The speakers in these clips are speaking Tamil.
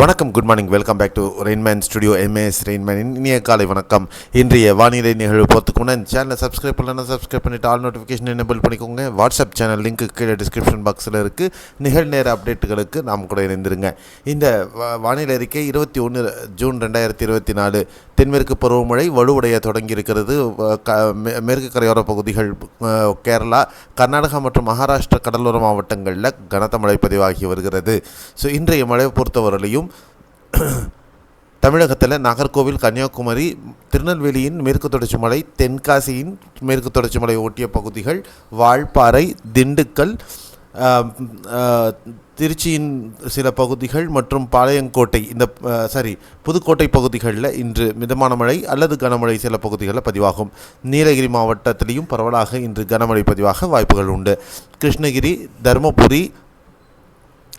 வணக்கம் good morning welcome back to Rainman studio MAS Rainman இனிய காலை வணக்கம். இன்றைய வானிலை நிகழ்வு போகிறதுக்கு முன்னாடி சேனலை சப்ஸ்கிரைப் பண்ணலன்னா சப்ஸ்கிரைப் பண்ணிவிட்டு ஆல் நோட்டிஃபிகேஷன் எனேபிள் பண்ணிக்கோங்க. வாட்ஸ்அப் சேனல் லிங்க் கீழே டிஸ்கிரிப்ஷன் பாக்ஸில் இருக்குது நிகழ்நேர அப்டேட்டுகளுக்கு நாம் கூட இணைந்திருங்க. இந்த வானிலை அறிக்கை இருபத்தி ஒன்று ஜூன் ரெண்டாயிரத்தி இருபத்தி நாலு தென்மேற்கு பருவமழை வலுவடைய தொடங்கி இருக்கிறது க- மேற்கு கரையோர பகுதிகள் கேரளா கர்நாடகா மற்றும் மகாராஷ்டிரா கடலோர மாவட்டங்களில் கனத்த மழை பதிவாகி வருகிறது. ஸோ இன்றைய மழை பொறுத்தவரையிலையும் தமிழகத்தில் நாகர்கோவில் கன்னியாகுமரி திருநெல்வேலியின் மேற்கு தொடர்ச்சி மலை தென்காசியின் மேற்கு தொடர்ச்சி மலை ஒட்டிய பகுதிகள் வால்பாறை திண்டுக்கல் திருச்சியின் சில பகுதிகள் மற்றும் பாளையங்கோட்டை இந்த சாரி புதுக்கோட்டை பகுதிகளில் இன்று மிதமான மழை அல்லது கனமழை சில பகுதிகளில் பதிவாகும். நீலகிரி மாவட்டத்திலையும் பரவலாக இன்று கனமழை பதிவாக வாய்ப்புகள் உண்டு. கிருஷ்ணகிரி தருமபுரி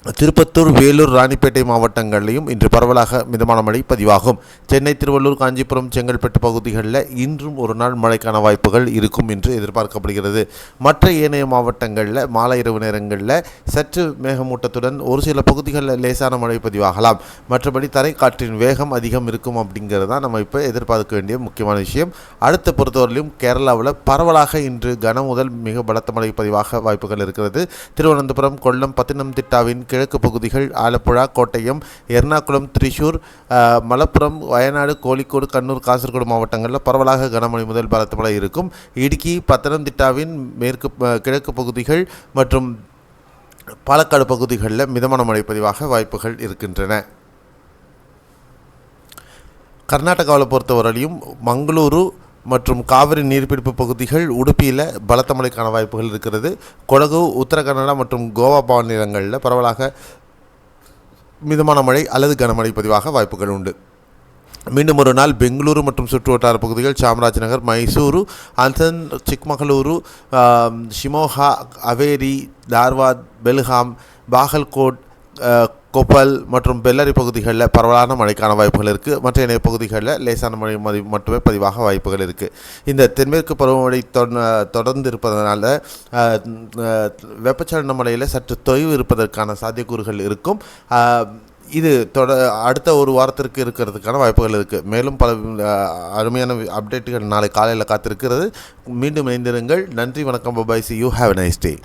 திருப்பத்தூர் வேலூர் ராணிப்பேட்டை மாவட்டங்களிலும் இன்று பரவலாக மிதமான மழை பதிவாகும். சென்னை திருவள்ளூர் காஞ்சிபுரம் செங்கல்பட்டு பகுதிகளில் இன்றும் ஒரு நாள் மழைக்கான வாய்ப்புகள் இருக்கும் என்று எதிர்பார்க்கப்படுகிறது. மற்ற ஏனைய மாவட்டங்களில் மாலை இரவு நேரங்களில் சற்று மேகமூட்டத்துடன் ஒரு சில பகுதிகளில் லேசான மழை பதிவாகலாம். மற்றபடி தரைக்காற்றின் வேகம் அதிகம் இருக்கும் அப்படிங்கிறது தான் நம்ம இப்போ எதிர்பார்க்க வேண்டிய முக்கியமான விஷயம். அடுத்த பொறுத்தவரையிலும் கேரளாவில் பரவலாக இன்று கன முதல் மிக பலத்த மழை பதிவாக வாய்ப்புகள் இருக்கிறது. திருவனந்தபுரம் கொல்லம் பத்தினம்திட்டாவின் கிழக்கு பகுதிகள் ஆலப்புழா கோட்டயம் எர்ணாகுளம் திரிசூர் மலப்புரம் வயநாடு கோழிக்கோடு கண்ணூர் காசர்கோடு மாவட்டங்களில் பரவலாக கனமழை முதல் பலத்த மழை இருக்கும். இடுக்கி பத்தனம்திட்டாவின் மேற்கு கிழக்கு பகுதிகள் மற்றும் பாலக்காடு பகுதிகளில் மிதமான மழை பதிவாக வாய்ப்புகள் இருக்கின்றன. கர்நாடகாவில் பொறுத்தவரையிலும் மங்களூரு மற்றும் காவிரி நீர்பிடிப்பு பகுதிகள் உடுப்பியில் பலத்த மழைக்கான வாய்ப்புகள் இருக்கிறது. கொடகு உத்தரகன்னடா மற்றும் கோவா மாநிலங்களில் பரவலாக மிதமான மழை அல்லது கனமழை பதிவாக வாய்ப்புகள் உண்டு. மீண்டும் ஒரு நாள் பெங்களூரு மற்றும் சுற்றுவட்டார பகுதிகள் சாம்ராஜ்நகர் மைசூரு அந்தன் சிக்மகளூரு ஷிமோஹா ஷிமோகா அவேரி தார்வாத் பெல்காம் பாகல்கோட் கொப்பல் மற்றும் பெல்லரி பகுதிகளில் பரவலான மழைக்கான வாய்ப்புகள் இருக்குது மற்ற இணைய பகுதிகளில் லேசான மழை மதி மட்டுமே பதிவாக வாய்ப்புகள் இருக்குது இந்த தென்மேற்கு பருவமழை தொட- தொடர்ந்து இருப்பதனால வெப்பச்சலன மழையில் சற்று தொய்வு இருப்பதற்கான சாத்தியக்கூறுகள் இருக்கும். இது தொட அடுத்த ஒரு வாரத்திற்கு இருக்கிறதுக்கான வாய்ப்புகள் இருக்குது மேலும் பல அருமையான அப்டேட்டுகள் நாளை காலையில் காத்திருக்கிறது. மீண்டும் இணைந்திருங்கள். நன்றி வணக்கம். Bye bye see you have nice day